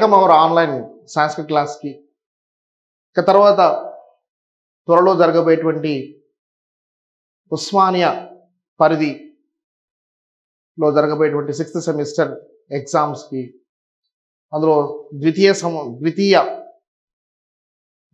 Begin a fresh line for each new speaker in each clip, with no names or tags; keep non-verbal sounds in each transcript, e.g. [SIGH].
Welcome our online Sanskrit క్లాస్కి ఇక తర్వాత త్వరలో జరగబోయేటువంటి ఉస్మానియా పరిధిలో జరగబోయేటువంటి సిక్స్త్ సెమిస్టర్ ఎగ్జామ్స్కి అందులో ద్వితీయ సమ ద్వితీయ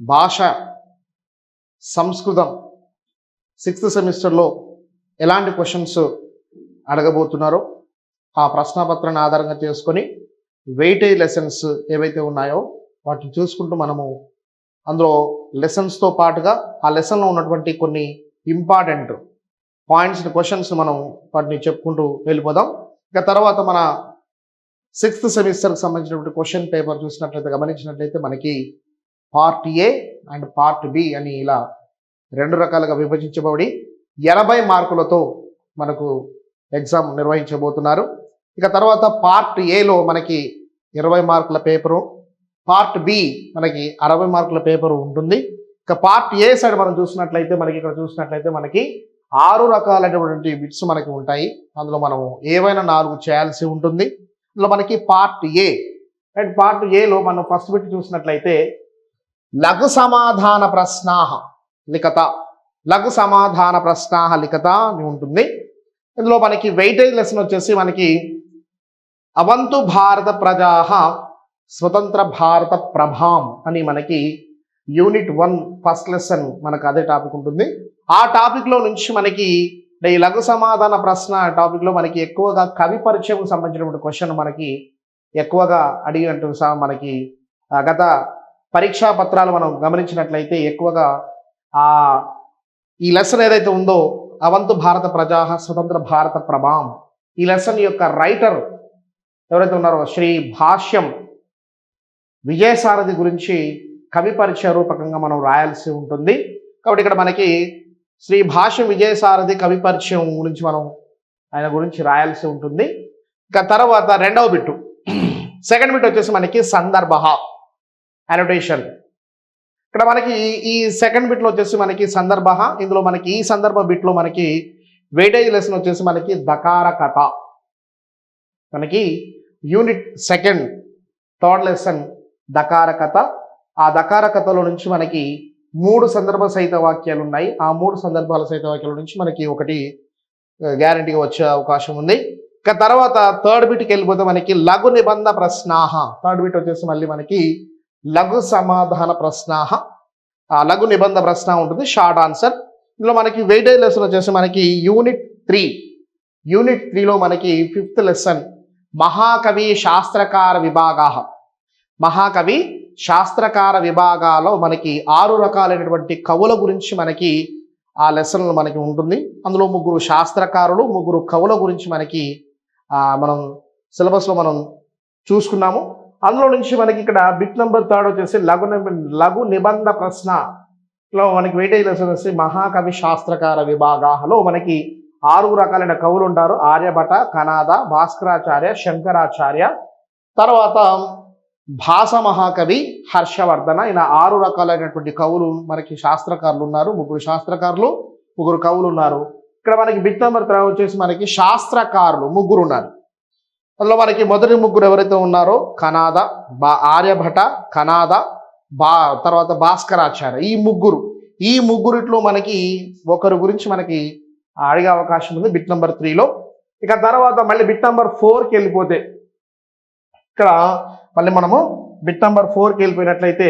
భాష సంస్కృతం సిక్స్త్ సెమిస్టర్లో ఎలాంటి క్వశ్చన్స్ అడగబోతున్నారో ఆ ప్రశ్నపత్రాన్ని ఆధారంగా చేసుకొని వెయిటేజ్ లెసన్స్ ఏవైతే ఉన్నాయో వాటిని చూసుకుంటూ మనము అందులో లెసన్స్తో పాటుగా ఆ లెసన్లో ఉన్నటువంటి కొన్ని ఇంపార్టెంట్ పాయింట్స్ క్వశ్చన్స్ మనం వాటిని చెప్పుకుంటూ వెళ్ళిపోదాం. ఇక తర్వాత మన సిక్స్త్ సెమిస్టర్కి సంబంధించినటువంటి క్వశ్చన్ పేపర్ చూసినట్లయితే గమనించినట్లయితే మనకి part A and part B అని ఇలా రెండు రకాలుగా విభజించబడి ఎనభై మార్కులతో మనకు ఎగ్జామ్ నిర్వహించబోతున్నారు. ఇక తర్వాత పార్ట్ ఏలో మనకి ఇరవై మార్కుల పేపరు పార్ట్ బి మనకి అరవై మార్కుల పేపరు ఉంటుంది. ఇక పార్ట్ ఏ సైడ్ మనం చూసినట్లయితే మనకి ఇక్కడ చూసినట్లయితే మనకి ఆరు రకాలైనటువంటి బిట్స్ మనకి ఉంటాయి. అందులో మనం ఏవైనా నాలుగు చేయాల్సి ఉంటుంది. అందులో మనకి పార్ట్ ఏ అండ్ పార్ట్ ఏలో మనం ఫస్ట్ బిట్ చూసినట్లయితే లఘు సమాధాన ప్రశ్నాహ లిఖత లఘు సమాధాన ప్రశ్నాహ లిఖత అని ఉంటుంది. ఇందులో మనకి వెయిటేజ్ లెసన్ వచ్చేసి మనకి అవంతు భారత ప్రజా స్వతంత్ర భారత ప్రభాం అని మనకి యూనిట్ వన్ ఫస్ట్ లెసన్ మనకు అదే టాపిక్ ఉంటుంది. ఆ టాపిక్లో నుంచి మనకి ఈ లఘు సమాధాన ప్రశ్న టాపిక్లో మనకి ఎక్కువగా కవి పరిచయం సంబంధించినటువంటి క్వశ్చన్ మనకి ఎక్కువగా అడిగినట్టు మనకి గత పరీక్షా పత్రాలు మనం గమనించినట్లయితే ఎక్కువగా ఆ ఈ లెసన్ ఏదైతే ఉందో అవంతు భారత ప్రజా స్వతంత్ర భారత ప్రభాం ఈ లెసన్ యొక్క రైటర్ ఎవరైతే ఉన్నారో శ్రీ భాష్యం విజయసారథి గురించి కవి పరిచయ రూపకంగా మనం రాయాల్సి ఉంటుంది. కాబట్టి ఇక్కడ మనకి శ్రీ భాష్యం విజయసారథి కవి పరిచయం గురించి మనం ఆయన గురించి రాయాల్సి ఉంటుంది. ఇక తర్వాత రెండవ బిట్టు. సెకండ్ బిట్ వచ్చేసి మనకి సందర్భ అనోటేషన్ ఇక్కడ మనకి ఈ- సెకండ్ బిట్లో వచ్చేసి మనకి సందర్భ ఇందులో మనకి ఈ సందర్భ బిట్లో మనకి వెయిటేజ్ లెసన్ వచ్చేసి మనకి దకార కథ. మనకి యూనిట్ సెకండ్ థర్డ్ లెసన్ దకార కథ ఆ దకార కథలో నుంచి మనకి మూడు సందర్భ సహిత వాక్యాలు ఉన్నాయి ఆ మూడు సందర్భాల సహిత వాక్యాల నుంచి మనకి ఒకటి గ్యారంటీగా వచ్చే అవకాశం ఉంది. ఇక తర్వాత థర్డ్ బిట్కి వెళ్ళిపోతే మనకి లఘు నిబంధ ప్రశ్నాహ. థర్డ్ బిట్ వచ్చేసి మళ్ళీ మనకి లఘు సమాధాన ప్రశ్నాహ. ఆ లఘు నిబంధ ప్రశ్న ఉంటుంది షార్ట్ ఆన్సర్. ఇందులో మనకి వెయిటేజ్ లెసన్ వచ్చేసి మనకి యూనిట్ త్రీ. యూనిట్ త్రీలో మనకి ఫిఫ్త్ లెసన్ మహాకవి శాస్త్రకార విభాగా మహాకవి శాస్త్రకార విభాగాలో మనకి ఆరు రకాలైనటువంటి కవుల గురించి మనకి ఆ లెసన్లు మనకి ఉంటుంది. అందులో ముగ్గురు శాస్త్రకారులు ముగ్గురు కవుల గురించి మనకి మనం సిలబస్లో మనం చూసుకున్నాము. అందులో నుంచి మనకి ఇక్కడ బిట్ నెంబర్ థర్డ్ వచ్చేసి లఘు లఘు నిబంధ ప్రశ్నలో మనకి వెయిటేజ్ లెసన్ వచ్చి మహాకవి శాస్త్రకార విభాగాలో మనకి ఆరుగురు రకాలైన కవులు ఉంటారు. ఆర్యభట కనాద భాస్కరాచార్య శంకరాచార్య. తర్వాత భాస మహాకవి హర్షవర్ధన. ఇలా ఆరు రకాలైనటువంటి కవులు మనకి శాస్త్రకారులు ఉన్నారు. ముగ్గురు శాస్త్రకారులు ముగ్గురు కవులు ఉన్నారు. ఇక్కడ మనకి బిట్ నెంబర్ త్రీ వచ్చేసి మనకి శాస్త్రకారులు ముగ్గురు ఉన్నారు. అందులో మనకి మొదటి ముగ్గురు ఎవరైతే ఉన్నారో కనాద బా ఆర్యభట కనాద బా తర్వాత భాస్కరాచార్య. ఈ ముగ్గురు ఈ ముగ్గురిట్లో మనకి ఒకరి గురించి మనకి అడిగే అవకాశం ఉంది బిట్ నెంబర్ త్రీలో ఇక తర్వాత మళ్ళీ బిట్ నెంబర్ ఫోర్కి వెళ్ళిపోతే ఇక్కడ మళ్ళీ మనము బిట్ నెంబర్ ఫోర్కి వెళ్ళిపోయినట్లయితే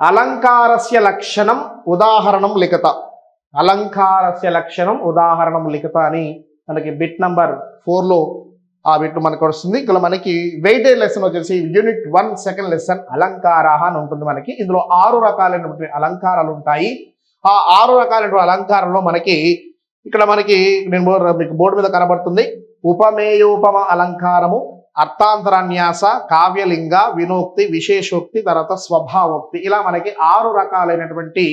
అలంకారస్య లక్షణం ఉదాహరణం లిఖత. అలంకారస్య లక్షణం ఉదాహరణం లిఖత అని మనకి బిట్ నంబర్ ఫోర్లో ఆ బిట్ మనకు వస్తుంది. ఇక్కడ మనకి వెయిటేజ్ లెసన్ వచ్చేసి యూనిట్ వన్ సెకండ్ లెసన్ అలంకార అని ఉంటుంది మనకి. ఇందులో ఆరు రకాలైనటువంటి అలంకారాలు ఉంటాయి. ఆ ఆరు రకాలైనటువంటి అలంకారంలో మనకి ఇక్కడ మనకి నేను మీకు బోర్డు మీద కనబడుతుంది. ఉపమేయోపమ అలంకారము అర్థాంతరాన్యాస కావ్యలింగ వినోక్తి విశేషోక్తి తర్వాత స్వభావోక్తి. ఇలా మనకి ఆరు రకాలైనటువంటి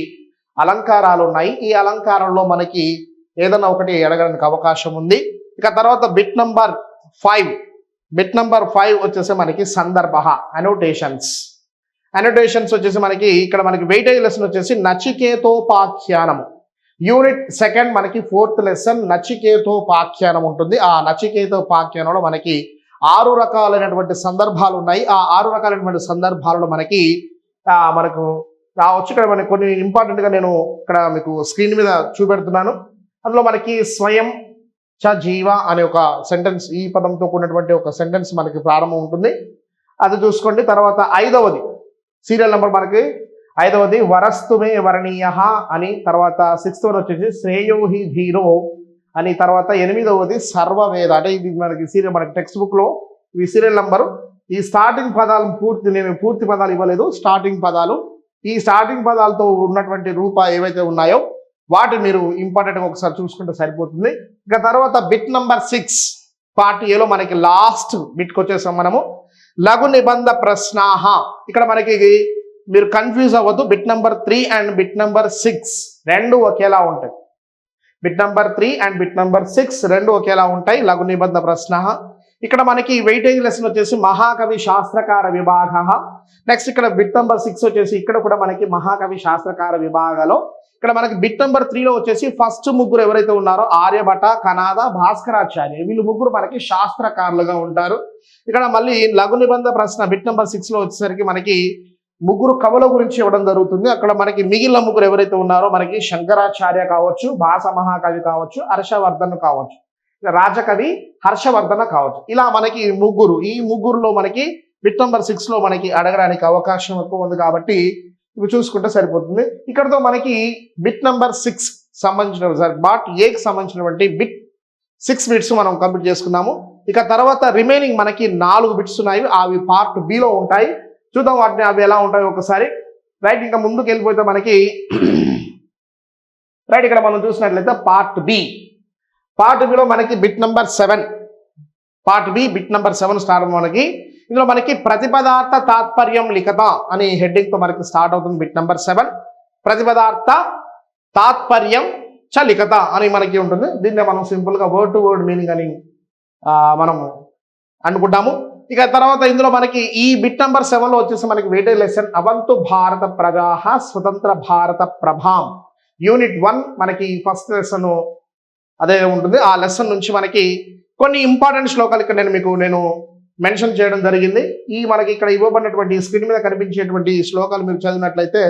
అలంకారాలు ఉన్నాయి. ఈ అలంకారంలో మనకి ఏదైనా ఒకటి అడగడానికి అవకాశం ఉంది. ఇక తర్వాత bit number five. Bit number five వచ్చేసి మనకి సందర్భ అనోటేషన్స్ అనోటేషన్స్ వచ్చేసి మనకి ఇక్కడ మనకి వెయిటేజ్ లెసన్ వచ్చేసి నచికేతోపాఖ్యానము. యూనిట్ సెకండ్ మనకి ఫోర్త్ లెసన్ నచికేతోపాఖ్యానం ఉంటుంది. ఆ నచికేతోపాఖ్యానంలో మనకి ఆరు రకాలైనటువంటి సందర్భాలు ఉన్నాయి. ఆ ఆరు రకాలైనటువంటి సందర్భాలలో మనకి మనకు రావచ్చు. ఇక్కడ మనకి కొన్ని ఇంపార్టెంట్గా నేను ఇక్కడ మీకు స్క్రీన్ మీద చూపెడుతున్నాను. అందులో మనకి స్వయం చ జీవ అనే ఒక సెంటెన్స్ ఈ పదంతో కూడినటువంటి ఒక సెంటెన్స్ మనకి ప్రారంభం ఉంటుంది. అది చూసుకోండి. తర్వాత ఐదవది సీరియల్ నెంబర్ మనకి ఐదవది వరస్తుమే వరణీయ అని తర్వాత సిక్స్త్ వన్ వచ్చేసి శ్రేయోహి ధీరో అని తర్వాత ఎనిమిదవది సర్వవేద. అంటే ఇది మనకి సీరియల్ మనకి టెక్స్ట్ బుక్లో ఈ సీరియల్ నంబరు ఈ స్టార్టింగ్ పదాలు పూర్తి నేను పూర్తి పదాలు ఇవ్వలేదు. స్టార్టింగ్ పదాలు. ఈ స్టార్టింగ్ పదాలతో ఉన్నటువంటి రూప ఏవైతే ఉన్నాయో వాటి మీరు ఇంపార్టెంట్గా ఒకసారి చూసుకుంటే సరిపోతుంది. ఇక తర్వాత బిట్ నంబర్ సిక్స్ పార్ట్ ఏలో మనకి లాస్ట్ బిట్కి వచ్చేసాం మనము. లఘు నిబంధ ప్రశ్నాహ. ఇక్కడ మనకి మీరు కన్ఫ్యూజ్ అవ్వద్దు. Bit number three and bit number six రెండు ఒకేలా ఉంటాయి. Bit number three and bit number six రెండు ఒకేలా ఉంటాయి. లఘు నిబంధ ప్రశ్న. ఇక్కడ మనకి వెయిటేజ్ లెసన్ వచ్చేసి మహాకవి శాస్త్రకార విభాగ. నెక్స్ట్ ఇక్కడ బిట్ నెంబర్ సిక్స్ వచ్చేసి ఇక్కడ కూడా మనకి మహాకవి శాస్త్రకార విభాగలో. ఇక్కడ మనకి బిట్ నంబర్ త్రీలో వచ్చేసి ఫస్ట్ ముగ్గురు ఎవరైతే ఉన్నారో ఆర్యభట కనాద భాస్కరాచార్య. వీళ్ళు ముగ్గురు మనకి శాస్త్రకారులుగా ఉంటారు. ఇక్కడ మళ్ళీ లఘు నిబంధ ప్రశ్న బిట్ నెంబర్ సిక్స్లో వచ్చేసరికి మనకి ముగ్గురు కవుల గురించి ఇవ్వడం జరుగుతుంది. అక్కడ మనకి మిగిలిన ముగ్గురు ఎవరైతే ఉన్నారో మనకి శంకరాచార్య కావచ్చు భాస మహాకవి కావచ్చు హర్షవర్ధన్ కావచ్చు. రాజకవి హర్షవర్ధన కావచ్చు. ఇలా మనకి ముగ్గురు ఈ ముగ్గురులో మనకి బిట్ నంబర్ సిక్స్లో మనకి అడగడానికి అవకాశం ఎక్కువ ఉంది కాబట్టి ఇవి చూసుకుంటే సరిపోతుంది. ఇక్కడతో మనకి బిట్ నెంబర్ సిక్స్ సంబంధించిన సార్ బాట్ ఏకి సంబంధించినటువంటి బిట్ సిక్స్ బిట్స్ మనం కంప్లీట్ చేసుకున్నాము. ఇక తర్వాత రిమైనింగ్ మనకి నాలుగు బిట్స్ ఉన్నాయి. అవి పార్ట్ బిలో ఉంటాయి. చూద్దాం వాటిని అవి ఎలా ఉంటాయో ఒకసారి. రైట్ ఇంకా ముందుకు వెళ్ళిపోతే మనకి [CLEARS THROAT] రైట్ ఇక్కడ మనం చూసినట్లయితే పార్ట్ బి పార్ట్ బిలో మనకి bit number seven part B bit number seven start మనకి. ఇందులో మనకి ప్రతిపదార్థ తాత్పర్యం లిఖత అనే హెడ్డింగ్తో మనకి స్టార్ట్ అవుతుంది బిట్ నెంబర్ సెవెన్ ప్రతిపదార్థ తాత్పర్యం చ లిఖత అని మనకి ఉంటుంది. దీన్నే మనం సింపుల్గా వర్డ్ టు వర్డ్ మీనింగ్ అని మనం అనుకుంటాము. ఇక తర్వాత ఇందులో మనకి ఈ బిట్ నెంబర్ సెవెన్లో వచ్చేసి మనకి వేటే లెసన్ అవంతు భారత ప్రజాహ స్వతంత్ర భారత ప్రభాం. యూనిట్ వన్ మనకి ఫస్ట్ లెసన్ అదే ఉంటుంది. ఆ లెసన్ నుంచి మనకి కొన్ని ఇంపార్టెంట్ శ్లోకాలు ఇక్కడ నేను మీకు నేను మెన్షన్ చేయడం జరిగింది. ఈ మనకి ఇక్కడ ఇవ్వబడినటువంటి స్క్రీన్ మీద కనిపించేటువంటి శ్లోకాలు మీరు చదివినట్లయితే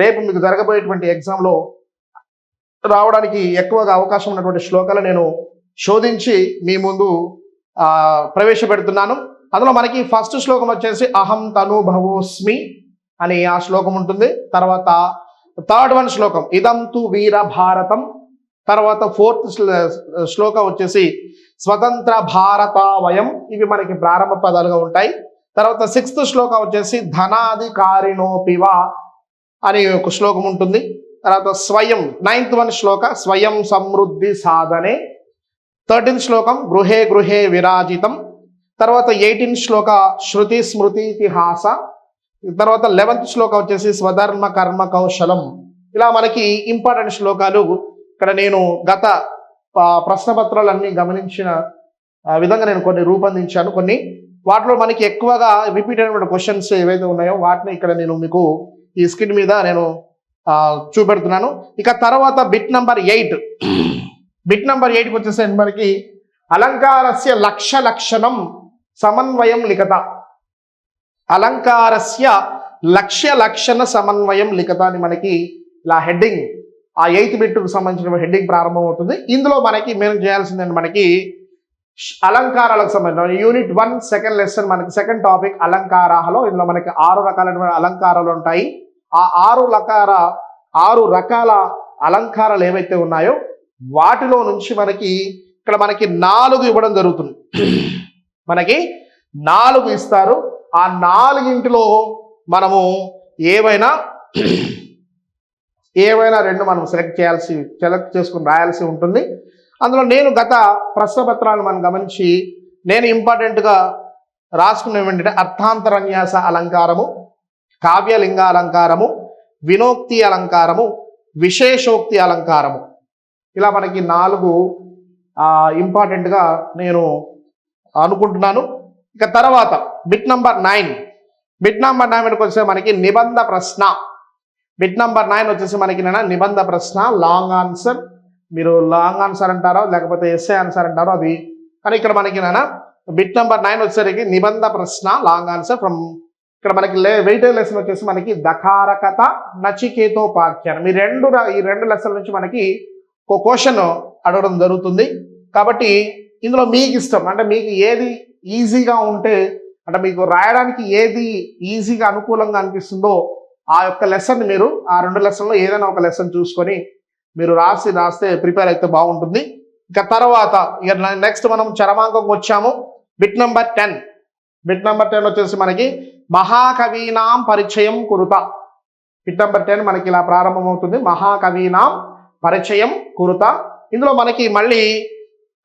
రేపు మీకు జరగబోయేటువంటి ఎగ్జామ్లో రావడానికి ఎక్కువగా అవకాశం ఉన్నటువంటి శ్లోకాలు నేను శోధించి మీ ముందు ప్రవేశపెడుతున్నాను. అందులో మనకి ఫస్ట్ శ్లోకం వచ్చేసి అహం తను భవోస్మి అని ఆ శ్లోకం ఉంటుంది. తర్వాత థర్డ్ వన్ శ్లోకం ఇదం తు వీర భారతం. తర్వాత ఫోర్త్ శ్లోకం వచ్చేసి స్వతంత్ర భారత వయం. ఇవి మనకి ప్రారంభ పదాలుగా ఉంటాయి. తర్వాత సిక్స్త్ శ్లోకం వచ్చేసి ధనాధికారిణోపివ అని ఒక శ్లోకం ఉంటుంది. తర్వాత స్వయం నైన్త్ వన్ శ్లోక స్వయం సమృద్ధి సాధనే. థర్టీన్త్ శ్లోకం గృహే గృహే విరాజితం. తర్వాత ఎయిటీన్ శ్లోక శృతి స్మృతి ఇతిహాస. తర్వాత లెవెన్త్ శ్లోక వచ్చేసి స్వధర్మ కర్మ కౌశలం. ఇలా మనకి ఇంపార్టెంట్ శ్లోకాలు ఇక్కడ నేను గత ప్రశ్నపత్రాలన్నీ గమనించిన విధంగా నేను కొన్ని రూపొందించాను. కొన్ని వాటిలో మనకి ఎక్కువగా రిపీట్ అయినటువంటి క్వశ్చన్స్ ఏవైతే ఉన్నాయో వాటిని ఇక్కడ నేను మీకు ఈ స్క్రీన్ మీద నేను చూపెడుతున్నాను. ఇక తర్వాత bit number eight bit number ఎయిట్కి వచ్చేసరికి మనకి అలంకారస్య లక్ష లక్షణం సమన్వయం లిఖత. అలంకారస్య లక్ష్య లక్షణ సమన్వయం లిఖత అని మనకి ఇలా హెడ్డింగ్ ఆ ఎయిత్ బిట్కు సంబంధించిన హెడ్డింగ్ ప్రారంభం అవుతుంది. ఇందులో మనకి మేము చేయాల్సిందండి మనకి? అలంకారాలకు సంబంధించిన యూనిట్ వన్ సెకండ్ లెసన్ మనకి సెకండ్ టాపిక్ అలంకారాలో ఇందులో మనకి ఆరు రకాలైన అలంకారాలు ఉంటాయి. ఆ ఆరు రకాల ఆరు రకాల అలంకారాలు ఏవైతే ఉన్నాయో వాటిలో నుంచి మనకి ఇక్కడ మనకి నాలుగు ఇవ్వడం జరుగుతుంది. మనకి నాలుగు ఇస్తారు. ఆ నాలుగింటిలో మనము ఏవైనా [CLEARS THROAT] ఏవైనా రెండు మనం సెలెక్ట్ చేయాల్సి సెలెక్ట్ చేసుకుని రాయాల్సి ఉంటుంది. అందులో నేను గత ప్రశ్నపత్రాలను మనం గమనించి నేను ఇంపార్టెంట్గా రాసుకున్న ఏంటంటే అర్థాంతరన్యాస అలంకారము కావ్యలింగ అలంకారము వినోక్తి అలంకారము విశేషోక్తి అలంకారము. ఇలా మనకి నాలుగు ఇంపార్టెంట్గా నేను అనుకుంటున్నాను. ఇక తర్వాత bit number nine bit number nine వచ్చేసి మనకి నిబంధ ప్రశ్న. బిట్ నంబర్ నైన్ వచ్చేసి మనకి నేను? నిబంధ ప్రశ్న లాంగ్ ఆన్సర్ మీరు లాంగ్ ఆన్సర్ అంటారో లేకపోతే ఎస్ఏ ఆన్సర్ అంటారో అది. కానీ ఇక్కడ మనకి నేను? బిట్ నెంబర్ నైన్ వచ్చేసరికి నిబంధ ప్రశ్న లాంగ్ ఆన్సర్ ఫ్రమ్ ఇక్కడ మనకి లే వెయిటే లెసన్ వచ్చేసి మనకి దకారకత నచికేతోపాఖ్యానం ఈ రెండు ఈ రెండు లెసన్ నుంచి మనకి ఒక క్వశ్చన్ అడగడం జరుగుతుంది. కాబట్టి ఇందులో మీకు ఇష్టం. అంటే మీకు ఏది ఈజీగా ఉంటే అంటే మీకు రాయడానికి ఏది ఈజీగా అనుకూలంగా అనిపిస్తుందో ఆ యొక్క లెసన్ మీరు ఆ రెండు లెసన్లో ఏదైనా ఒక లెసన్ చూసుకొని మీరు రాసి రాస్తే ప్రిపేర్ అయితే బాగుంటుంది. ఇక తర్వాత ఇక నెక్స్ట్ మనం చరమాంకం వచ్చాము. Bit number ten. Bit number ten వచ్చేసి మనకి మహాకవీనాం పరిచయం కురుత. బిట్ నెంబర్ టెన్ మనకి ఇలా ప్రారంభమవుతుంది. మహాకవీనాం పరిచయం కురుత. ఇందులో మనకి మళ్ళీ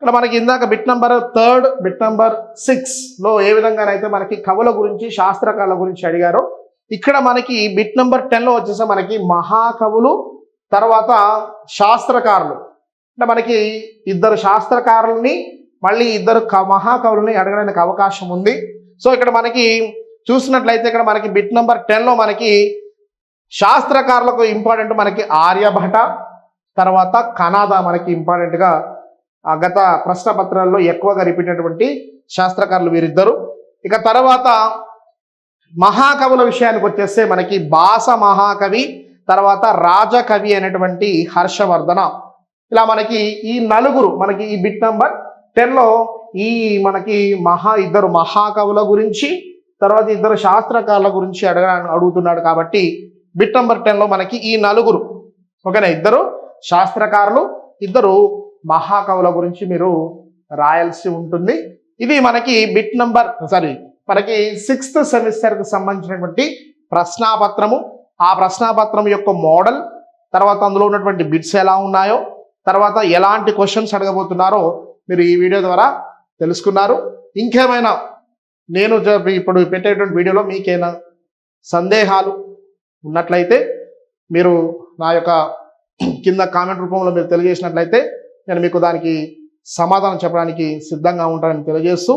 ఇక్కడ మనకి ఇందాక bit number third bit number సిక్స్లో ఏ విధంగానైతే మనకి కవుల గురించి శాస్త్రకారుల గురించి అడిగారో ఇక్కడ మనకి బిట్ నెంబర్ టెన్లో వచ్చేసి మనకి మహాకవులు తర్వాత శాస్త్రకారులు. అంటే మనకి ఇద్దరు శాస్త్రకారుల్ని మళ్ళీ ఇద్దరు క- మహాకవులని అడగడానికి అవకాశం ఉంది. సో ఇక్కడ మనకి చూసినట్లయితే ఇక్కడ మనకి బిట్ నెంబర్ టెన్లో మనకి శాస్త్రకారులకు ఇంపార్టెంట్ మనకి ఆర్యభట తర్వాత కనాద మనకి ఇంపార్టెంట్గా గత ప్రశ్న పత్రాల్లో ఎక్కువగా రిపీట్ అయినటువంటి శాస్త్రకారులు వీరిద్దరు. ఇక తర్వాత మహాకవుల విషయానికి వచ్చేస్తే మనకి భాస మహాకవి తర్వాత రాజకవి అనేటువంటి హర్షవర్ధన. ఇలా మనకి ఈ నలుగురు మనకి ఈ బిట్ నంబర్ టెన్లో ఈ మనకి మహా ఇద్దరు మహాకవుల గురించి తర్వాత ఇద్దరు శాస్త్రకారుల గురించి అడగ అడుగుతున్నాడు కాబట్టి బిట్ నంబర్ టెన్లో మనకి ఈ నలుగురు. ఓకేనా? ఇద్దరు శాస్త్రకారులు ఇద్దరు మహాకవుల గురించి మీరు రాయాల్సి ఉంటుంది. ఇది మనకి బిట్ నంబర్ సారీ మనకి సిక్స్త్ సెమిస్టర్కి సంబంధించినటువంటి ప్రశ్నాపత్రము. ఆ ప్రశ్నాపత్రం యొక్క మోడల్ తర్వాత అందులో ఉన్నటువంటి బిట్స్ ఎలా ఉన్నాయో తర్వాత ఎలాంటి క్వశ్చన్స్ అడగబోతున్నారో మీరు ఈ వీడియో ద్వారా తెలుసుకున్నారు. ఇంకేమైనా నేను ఇప్పుడు పెట్టేటువంటి వీడియోలో మీకేమైనా సందేహాలు ఉన్నట్లయితే మీరు నా యొక్క కింద కామెంట్ రూపంలో మీరు తెలియజేసినట్లయితే నేను మీకు దానికి సమాధానం చెప్పడానికి సిద్ధంగా ఉంటానని తెలియజేస్తూ